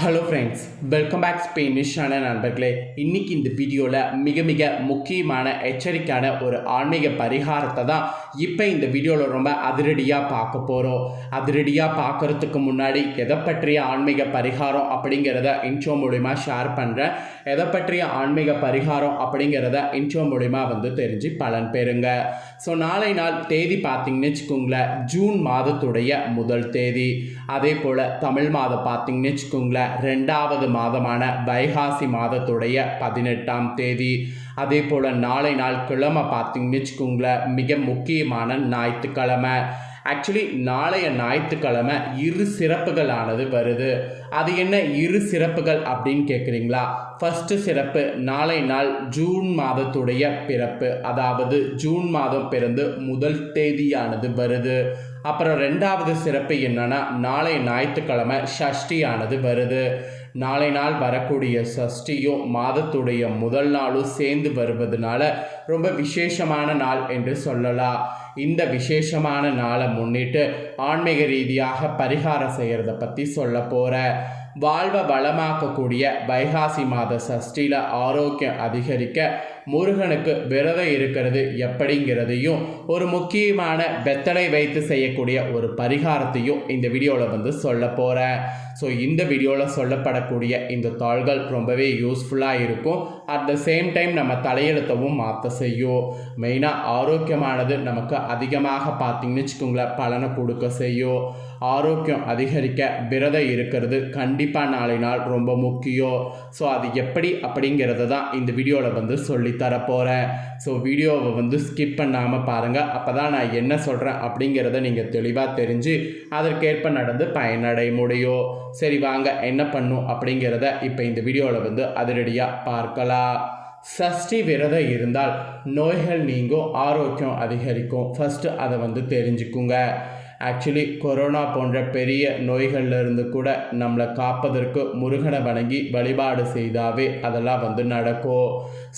Hello friends welcome back ஸ்பெயினிஷான நண்பர்களே. இன்னைக்கு இந்த வீடியோவில் மிக மிக முக்கியமான எச்சரிக்கையான ஒரு ஆன்மீக பரிகாரத்தை தான் இப்போ இந்த வீடியோவில் ரொம்ப அதிரடியாக பார்க்க போகிறோம் அதிரடியாக பார்க்கறதுக்கு முன்னாடி எதை பற்றிய ஆன்மீக பரிகாரம் அப்படிங்கிறத இன்ட்ரோ மூலிமா ஷேர் பண்ணுறேன் எதை பற்றிய ஆன்மீக பரிகாரம் அப்படிங்கிறத இன்ட்ரோ மூலிமா வந்து தெரிஞ்சு பலன் பெறுங்க. ஸோ நாளை நாள் தேதி பார்த்தீங்கன்னு வச்சுக்கோங்களேன் ஜூன் மாதத்துடைய முதல் தேதி. அதே போல் தமிழ் மாதம் பார்த்தீங்கன்னு வச்சுக்கோங்களேன் ரெண்டாவது மாதமான வைகாசி மாதத்துடைய பதினெட்டாம் தேதி. அதே போல் நாளை நாள் கிழமை பார்த்தீங்கன்னு வச்சுக்கோங்களேன் மிக முக்கியமான ஞாயிற்றுக்கிழமை. ஆக்சுவலி நாளைய ஞாயிற்றுக்கிழமை இரு சிறப்புகளானது வருது. அது என்ன இரு சிறப்புகள் அப்படின்னு கேட்குறீங்களா ஃபஸ்ட்டு சிறப்பு நாளை நாள் ஜூன் மாதத்துடைய பிறப்பு. அதாவது ஜூன் மாதம் பிறந்து முதல் தேதியானது வருது. அப்புறம் ரெண்டாவது சிறப்பு என்னென்னா நாளை ஞாயிற்றுக்கிழமை ஷஷ்டியானது வருது. நாளை நாள் வரக்கூடிய சஷ்டியும் மாதத்துடைய முதல் நாளும் சேர்ந்து வருவதனால ரொம்ப விசேஷமான நாள் என்று சொல்லலாம். இந்த விசேஷமான நாளை முன்னிட்டு ஆன்மீக ரீதியாக பரிகாரம் செய்கிறத பற்றி சொல்ல போகிற வாழ்வை வளமாக்கக்கூடிய வைகாசி மாத சஷ்டியில் ஆரோக்கியம் அதிகரிக்க முருகனுக்கு விரதம் இருக்கிறது எப்படிங்கிறதையும் ஒரு முக்கியமான வெத்தலை வைத்து செய்யக்கூடிய ஒரு பரிகாரத்தையும் இந்த வீடியோவில் வந்து சொல்ல போகிறேன் ஸோ இந்த வீடியோவில் சொல்லப்படக்கூடிய இந்த தாள்கள் ரொம்பவே யூஸ்ஃபுல்லாக இருக்கும். அட் த சேம் டைம் நம்ம தலையெழுத்தவும் மாற்ற செய்யும். மெயினாக ஆரோக்கியமானது நமக்கு அதிகமாக பார்த்தீங்கன்னு வச்சுக்கோங்களேன் பலனை கொடுக்க செய்யும். ஆரோக்கியம் அதிகரிக்க விரதம் இருக்கிறது கண்டிப்பாக நாளை நாள் ரொம்ப முக்கியம். ஸோ அது எப்படி அப்படிங்கிறத தான் இந்த வீடியோவில் வந்து சொல்லி போகிறேன் ஸோ வீடியோவை வந்து ஸ்கிப் பண்ணாமல் பாருங்கள் அப்போ தான் நான் என்ன சொல்கிறேன் அப்படிங்கிறத நீங்கள் தெளிவாக தெரிஞ்சு அதற்கேற்ப நடந்து பயனடைய முடியும் சரி வாங்க என்ன பண்ணும் அப்படிங்கிறத இப்போ இந்த வீடியோவில் வந்து அதிரடியாக பார்க்கலாம். சஷ்டி விரதம் இருந்தால் நோய்கள் நீங்கும் ஆரோக்கியம் அதிகரிக்கும். ஃபஸ்ட்டு அதை வந்து தெரிஞ்சுக்குங்க. ஆக்சுவலி கொரோனா போன்ற பெரிய நோய்கள்ல இருந்து கூட நம்மளை காப்பதற்கு முருகனை வணங்கி வழிபாடு செய்தாவே அதெல்லாம் வந்து நடக்கும்.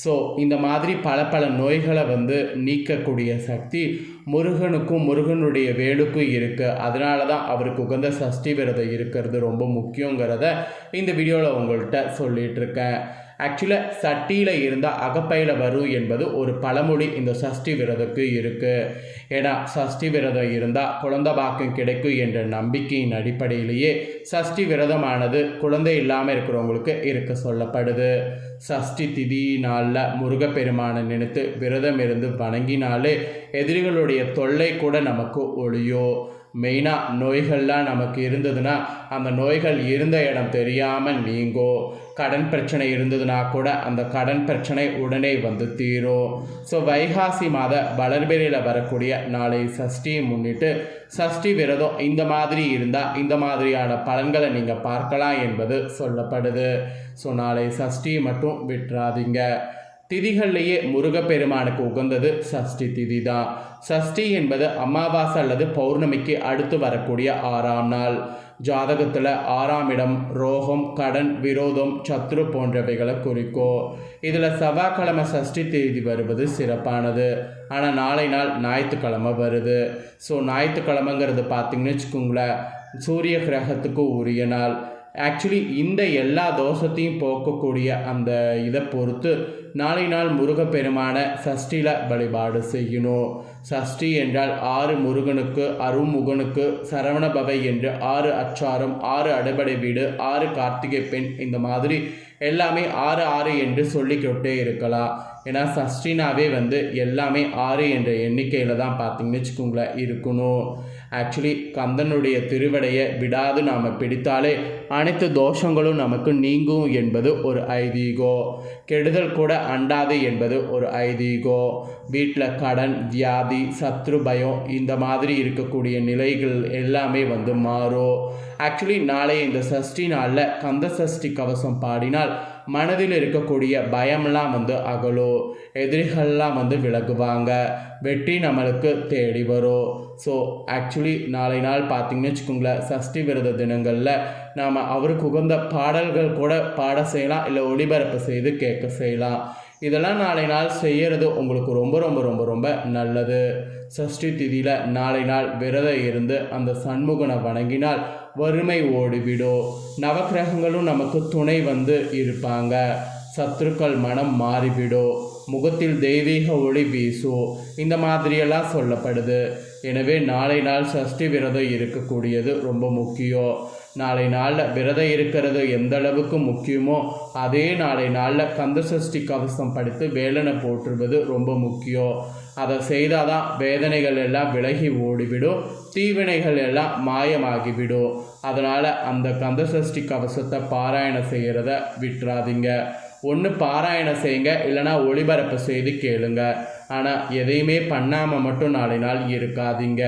ஸோ இந்த மாதிரி பல பல நோய்களை வந்து நீக்கக்கூடிய சக்தி முருகனுக்கும் முருகனுடைய வேலுக்கும் இருக்குது அதனால தான் அவருக்கு உகந்த சஷ்டி விரதம் இருக்கிறது ரொம்ப முக்கியங்கிறத இந்த வீடியோவில் உங்கள்கிட்ட சொல்லிகிட்டு இருக்கேன் ஆக்சுவலாக சட்டியில் இருந்தால் அகப்பையில் வரும் என்பது ஒரு பழமொழி இந்த சஷ்டி விரதத்துக்கு இருக்குது ஏன்னா சஷ்டி விரதம் இருந்தால் குழந்தை பாக்கியம் கிடைக்கும் என்ற நம்பிக்கையின் அடிப்படையிலேயே சஷ்டி விரதமானது குழந்தை இல்லாமல் இருக்கிறவங்களுக்கு இருக்க சொல்லப்படுது. சஷ்டி திதி நாளில் முருகப்பெருமானை நினைத்து விரதம் இருந்து வணங்கினாலே எதிரிகளுடைய தொல்லை கூட நமக்கு ஒளியோ மெயினாக நோய்கள்லாம் நமக்கு இருந்ததுன்னா அந்த நோய்கள் இருந்த இடம் தெரியாமல் நீங்கோ. கடன் பிரச்சனை இருந்ததுன்னா கூட அந்த கடன் பிரச்சனை உடனே வந்து தீரும். ஸோ வைகாசி மாத வளர்பிறையில் வரக்கூடிய நாளை சஷ்டியை முன்னிட்டு சஷ்டி விரதம் இந்த மாதிரி இருந்தால் இந்த மாதிரியான பலன்களை நீங்கள் பார்க்கலாம் என்பது சொல்லப்படுது. ஸோ நாளை சஷ்டியை மட்டும் விட்டுறாதீங்க. திதிகள்லேயே முருகப்பெருமானுக்கு உகந்தது சஷ்டி திதி தான் சஷ்டி என்பது அமாவாசை அல்லது பௌர்ணமிக்கு அடுத்து வரக்கூடிய ஆறாம் நாள். ஜாதகத்தில் ஆறாம் இடம் ரோகம் கடன் விரோதம் சத்ரு போன்றவைகளை குறிக்கும் இதில் செவ்வாய்க்கிழமை சஷ்டி தேதி வருவது சிறப்பானது. ஆனால் நாளை நாள் ஞாயிற்றுக்கிழமை வருது. ஸோ ஞாயிற்றுக்கிழமைங்கிறது பார்த்தீங்கன்னு வச்சுக்கோங்களேன் சூரிய கிரகத்துக்கு உரிய நாள். ஆக்சுவலி இந்த எல்லா தோஷத்தையும் போக்கக்கூடிய அந்த இதை பொறுத்து நாளை நாள் முருகப்பெருமான சஷ்டியில் வழிபாடு செய்யணும். சஷ்டி என்றால் ஆறு முருகனுக்கு அருமுகனுக்கு சரவணபவை என்று ஆறு அச்சாரம் ஆறு அடிபடை வீடு ஆறு கார்த்திகை பெண் இந்த மாதிரி எல்லாமே ஆறு ஆறு என்று சொல்லிக்கிட்டே இருக்கலாம். ஏன்னா சஷ்டினாவே வந்து எல்லாமே ஆறு என்ற எண்ணிக்கையில் தான் பார்த்தீங்கன்னு வச்சுக்கோங்களேன் இருக்கணும். ஆக்சுவலி கந்தனுடைய திருவடையை விடாது நாம் பிடித்தாலே அனைத்து தோஷங்களும் நமக்கு நீங்கும் என்பது ஒரு ஐதீகோ. கெடுதல் கூட அண்டாது என்பது ஒரு ஐதீகோ. வீட்டில் கடன் வியாதி சத்ரு பயம் இந்த மாதிரி இருக்கக்கூடிய நிலைகள் எல்லாமே வந்து மாறும் ஆக்சுவலி நாளைய இந்த சஷ்டி நாளில் கந்த சஷ்டி கவசம் பாடினால் மனதில் இருக்கக்கூடிய பயம்லாம் வந்து அகலும் எதிரிகள்லாம் வந்து விலகுவாங்க. வெற்றி நம்மளுக்கு தேடி வரும். ஸோ ஆக்சுவலி நாளை நாள் பார்த்தீங்கன்னு வச்சுக்கோங்களேன் சஷ்டி விரத தினங்களில் நாம் அவருக்கு உகந்த பாடல்கள் கூட பாட செய்யலாம் இல்லை ஒளிபரப்பு செய்து கேட்க செய்யலாம். இதெல்லாம் நாளை நாள் செய்கிறது உங்களுக்கு ரொம்ப ரொம்ப ரொம்ப ரொம்ப நல்லது. சஷ்டி திதியில் நாளை நாள் விரதம் இருந்து அந்த சண்முகனை வணங்கினால் வறுமை ஓடிவிடும். நவக்கிரகங்களும் நமக்கு துணை வந்து இருப்பாங்க. சத்துருக்கள் மனம் மாறிவிடும். முகத்தில் தெய்வீக ஒளி வீசும். இந்த மாதிரியெல்லாம் சொல்லப்படுது. எனவே நாளை நாள் சஷ்டி விரதம் இருக்கக்கூடியது ரொம்ப முக்கியம். நாளை நாளில் விரதம் இருக்கிறது எந்த அளவுக்கு முக்கியமோ அதே நாளை நாளில் கந்த சஷ்டி கவசம் படித்து வேலனை போற்றுவது ரொம்ப முக்கியம். அதை செய்தால் தான் வேதனைகள் எல்லாம் விலகி ஓடிவிடும் தீவினைகள் எல்லாம் மாயமாகிவிடும். அதனால் அந்த கந்த சஷ்டி கவசத்தை பாராயணம் செய்கிறத விட்டுறாதீங்க. ஒன்று பாராயணம் செய்யுங்க இல்லைனா ஒளிபரப்பு செய்து கேளுங்கள் ஆனால் எதையுமே பண்ணாமல் மட்டும் நாளை நாள் இருக்காதீங்க.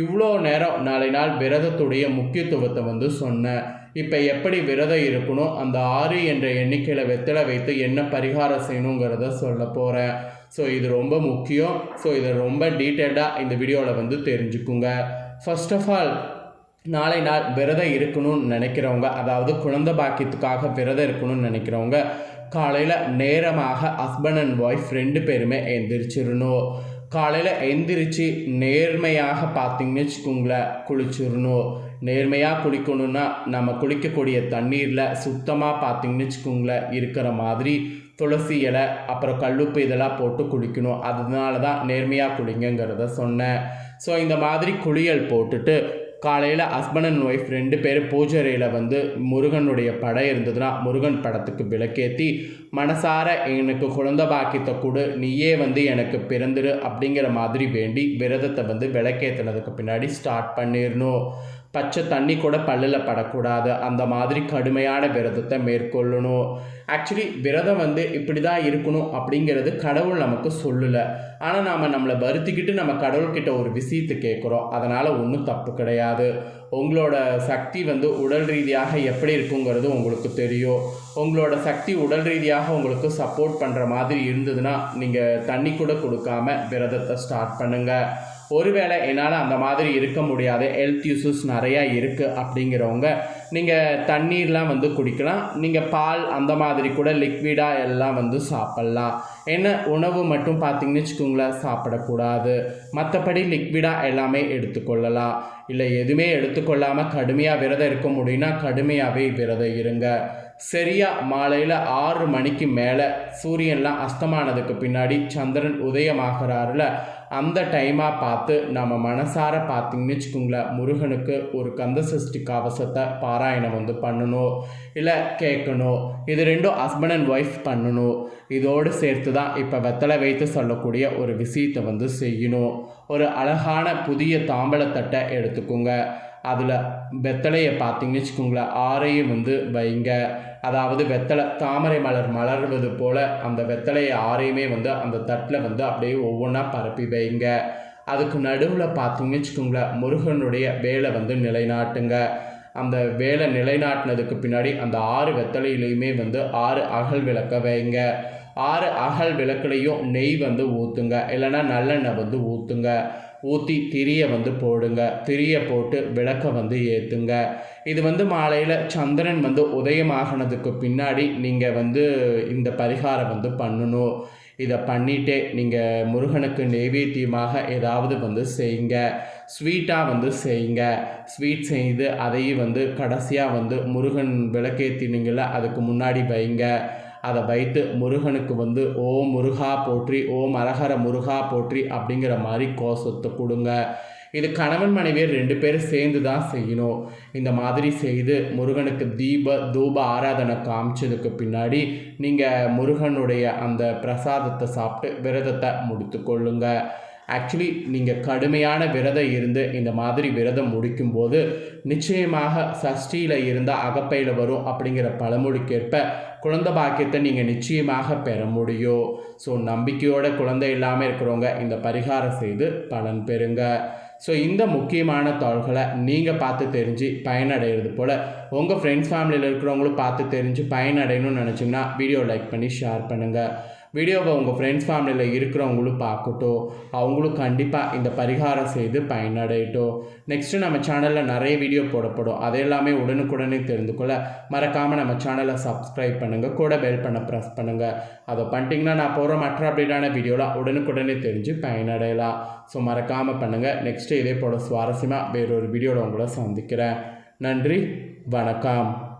இவ்வளோ நேரம் நாளை நாள் விரதத்துடைய முக்கியத்துவத்தை வந்து சொன்னேன் இப்போ எப்படி விரதம் இருக்கணும்? அந்த ஆறு என்ற எண்ணிக்கையில் வெத்தலை வைத்து என்ன பரிகாரம் செய்யணுங்கிறத சொல்ல போகிறேன் ஸோ இது ரொம்ப முக்கியம். ஸோ இதை ரொம்ப டீட்டெயில்டாக இந்த வீடியோவில் வந்து தெரிஞ்சுக்குங்க. ஃபர்ஸ்ட் ஆஃப் ஆல் நாளை நாள் விரதம் இருக்கணும்னு நினைக்கிறவங்க அதாவது குழந்தை பாக்கியத்துக்காக விரதம் இருக்கணும்னு நினைக்கிறவங்க காலையில் நேரமாக ஹஸ்பண்ட் அண்ட் ஒய்ஃப் ரெண்டு பேருமே எந்திரிச்சிடணும் காலையில் எந்திரிச்சு நேர்மையாக பார்த்தீங்கன்னு வச்சுக்கோங்களேன் குளிச்சிடணும் நேர்மையாக குளிக்கணும்னா நம்ம குளிக்கக்கூடிய தண்ணீரில் சுத்தமாக பார்த்தீங்கன்னு வச்சுக்கோங்களேன் இருக்கிற மாதிரி துளசி இலை அப்புறம் கல்லுப்பு இதெல்லாம் போட்டு குளிக்கணும். அதனால தான் நேர்மையாக குளிங்கங்கிறத சொன்னேன். ஸோ இந்த மாதிரி குளியல் போட்டுட்டு காலையில் ஹஸ்பண்ட் அண்ட் ஒய்ஃப் ரெண்டு பேரும் பூஜரையில் வந்து முருகனுடைய படம் இருந்ததுன்னா முருகன் படத்துக்கு விளக்கேற்றி மனசார எனக்கு குழந்த பாக்கியத்தை கொடு நீயே வந்து எனக்கு பிறந்துரு அப்படிங்கிற மாதிரி வேண்டி விரதத்தை வந்து விளக்கேற்றினதுக்கு பின்னாடி ஸ்டார்ட் பண்ணிடணும் பச்சை தண்ணி கூட பல்லில் படக்கூடாது. அந்த மாதிரி கடுமையான விரதத்தை மேற்கொள்ளணும். ஆக்சுவலி விரதம் வந்து இப்படி தான் இருக்கணும் அப்படிங்கிறது கடவுள் நமக்கு சொல்லலை. ஆனால் நாம் நம்மளை வருத்திக்கிட்டு நம்ம கடவுள்கிட்ட ஒரு விஷயத்தை கேட்குறோம். அதனால் ஒன்றும் தப்பு கிடையாது. உங்களோட சக்தி வந்து உடல் ரீதியாக எப்படி இருக்குங்கிறது உங்களுக்கு தெரியும். உங்களோட சக்தி உடல் ரீதியாக உங்களுக்கு சப்போர்ட் பண்ணுற மாதிரி இருந்ததுன்னா நீங்கள் தண்ணி கூட கொடுக்காம விரதத்தை ஸ்டார்ட் பண்ணுங்கள் ஒருவேளை என்னால் அந்த மாதிரி இருக்க முடியாது. ஹெல்த் இஷ்யூஸ் நிறையா இருக்குது அப்படிங்கிறவங்க நீங்கள் தண்ணீர்லாம் வந்து குடிக்கலாம். நீங்கள் பால் அந்த மாதிரி கூட லிக்விடாக எல்லாம் வந்து சாப்பிட்லாம். என்ன உணவு மட்டும் பார்த்தீங்கன்னு வச்சுக்கோங்களேன் சாப்பிடக்கூடாது. மற்றபடி லிக்விடாக எல்லாமே எடுத்துக்கொள்ளலாம். இல்லை எதுவுமே எடுத்துக்கொள்ளாமல் கடுமையாக விரதம் இருக்க முடியும்னா கடுமையாகவே விரதம் இருங்க. சரியாக மாலையில் ஆறு மணிக்கு மேலே சூரியன்லாம் அஸ்தமானதுக்கு பின்னாடி சந்திரன் உதயமாகிறாருல அந்த டைமாக பார்த்து நம்ம மனசார பார்த்தீங்கன்னு வச்சுக்கோங்களேன் முருகனுக்கு ஒரு கந்த சஷ்டி கவசத்தை பாராயணம் வந்து பண்ணணும் இல்லை கேட்கணும். இது ரெண்டும் ஹஸ்பண்ட் அண்ட் ஒய்ஃப் பண்ணணும். இதோடு சேர்த்து தான் இப்போ வெத்தலை வைத்து சொல்லக்கூடிய ஒரு விஷயத்தை வந்து செய்யணும். ஒரு அழகான புதிய தாம்பழத்தட்டை எடுத்துக்கோங்க. அதில் வெத்தலையை பார்த்தீங்கன்னு வச்சுக்கோங்களேன் ஆறையும் வந்து வைங்க. அதாவது வெத்தலை தாமரை மலர் மலர்வது போல் அந்த வெத்தலையை ஆறையுமே வந்து அந்த தட்டில் வந்து அப்படியே ஒவ்வொன்றா பரப்பி வைங்க. அதுக்கு நடுவில் பார்த்தீங்கன்னு வச்சுக்கோங்களேன் முருகனுடைய வேலை வந்து நிலைநாட்டுங்க. அந்த வேலை நிலைநாட்டினதுக்கு பின்னாடி அந்த ஆறு வெத்தலையிலையுமே வந்து ஆறு அகல் விளக்க வைங்க. ஆறு அகல் விளக்குலையும் நெய் வந்து ஊற்றுங்க இல்லைன்னா நல்லெண்ணெய் வந்து ஊற்றுங்க ஊற்றி திரியை வந்து போடுங்க. திரியை போட்டு விளக்கை வந்து ஏற்றுங்க இது வந்து மாலையில் சந்திரன் வந்து உதயமாகினதுக்கு பின்னாடி நீங்கள் வந்து இந்த பரிகாரம் வந்து பண்ணணும். இதை பண்ணிட்டே நீங்கள் முருகனுக்கு நெய்வேத்தியமாக ஏதாவது வந்து செய்யுங்க. ஸ்வீட்டாக வந்து செய்யுங்க. ஸ்வீட் செய்து அதையும் வந்து கடைசியாக வந்து முருகன் விளக்கேற்றினீங்கள அதுக்கு முன்னாடி வைங்க. அதை வைத்து முருகனுக்கு வந்து ஓம் முருகா போற்றி ஓம் அரஹர முருகா போற்றி அப்படிங்கிற மாதிரி கோஷத்தை கொடுங்க. இது கணவன் மனைவியர் ரெண்டு பேரும் சேர்ந்து தான் செய்யணும். இந்த மாதிரி செய்து முருகனுக்கு தீப தூப ஆராதனை காமிச்சதுக்கு பின்னாடி நீங்கள் முருகனுடைய அந்த பிரசாதத்தை சாப்பிட்டு விரதத்தை முடித்து கொள்ளுங்கள் ஆக்சுவலி நீங்கள் கடுமையான விரதம் இருந்து இந்த மாதிரி விரதம் முடிக்கும்போது நிச்சயமாக சஷ்டியில் இருந்தால் அகப்பையில் வரும் அப்படிங்கிற பழமொழிக்கேற்ப குழந்த பாக்கியத்தை நீங்கள் நிச்சயமாக பெற முடியும். ஸோ நம்பிக்கையோட குழந்தை இல்லாமல் இருக்கிறவங்க இந்த பரிகாரம் செய்து பலன் பெறுங்க. ஸோ இந்த முக்கியமான தாள்களை நீங்கள் பார்த்து தெரிஞ்சு பயனடைகிறது போல் உங்கள் ஃப்ரெண்ட்ஸ் ஃபேமிலியில் இருக்கிறவங்களும் பார்த்து தெரிஞ்சு பயனடையணும்னு நினச்சிங்கன்னா வீடியோ லைக் பண்ணி ஷேர் பண்ணுங்கள் வீடியோவை உங்கள் ஃப்ரெண்ட்ஸ் ஃபேமிலியில் இருக்கிறவங்களும் பார்க்கட்டும். அவங்களும் கண்டிப்பாக இந்த பரிகாரம் செய்து பயனடையட்டும். நெக்ஸ்ட்டு நம்ம சேனலில் நிறைய வீடியோ போடப்படும். அது எல்லாமே உடனுக்குடனே தெரிந்து கொள்ள மறக்காமல் நம்ம சேனலை சப்ஸ்கிரைப் பண்ணுங்கள் கூட பெல் பண்ண ப்ரெஸ் பண்ணுங்கள் அதை பண்ணிட்டீங்கன்னா நான் போகிற மற்ற அப்டேட்டான வீடியோலாம் உடனுக்குடனே தெரிஞ்சு பயனடையலாம். ஸோ மறக்காமல் பண்ணுங்கள் நெக்ஸ்ட்டு இதே போல் சுவாரஸ்யமாக வேறொரு வீடியோவில் உங்களை சந்திக்கிறேன். நன்றி. வணக்கம்.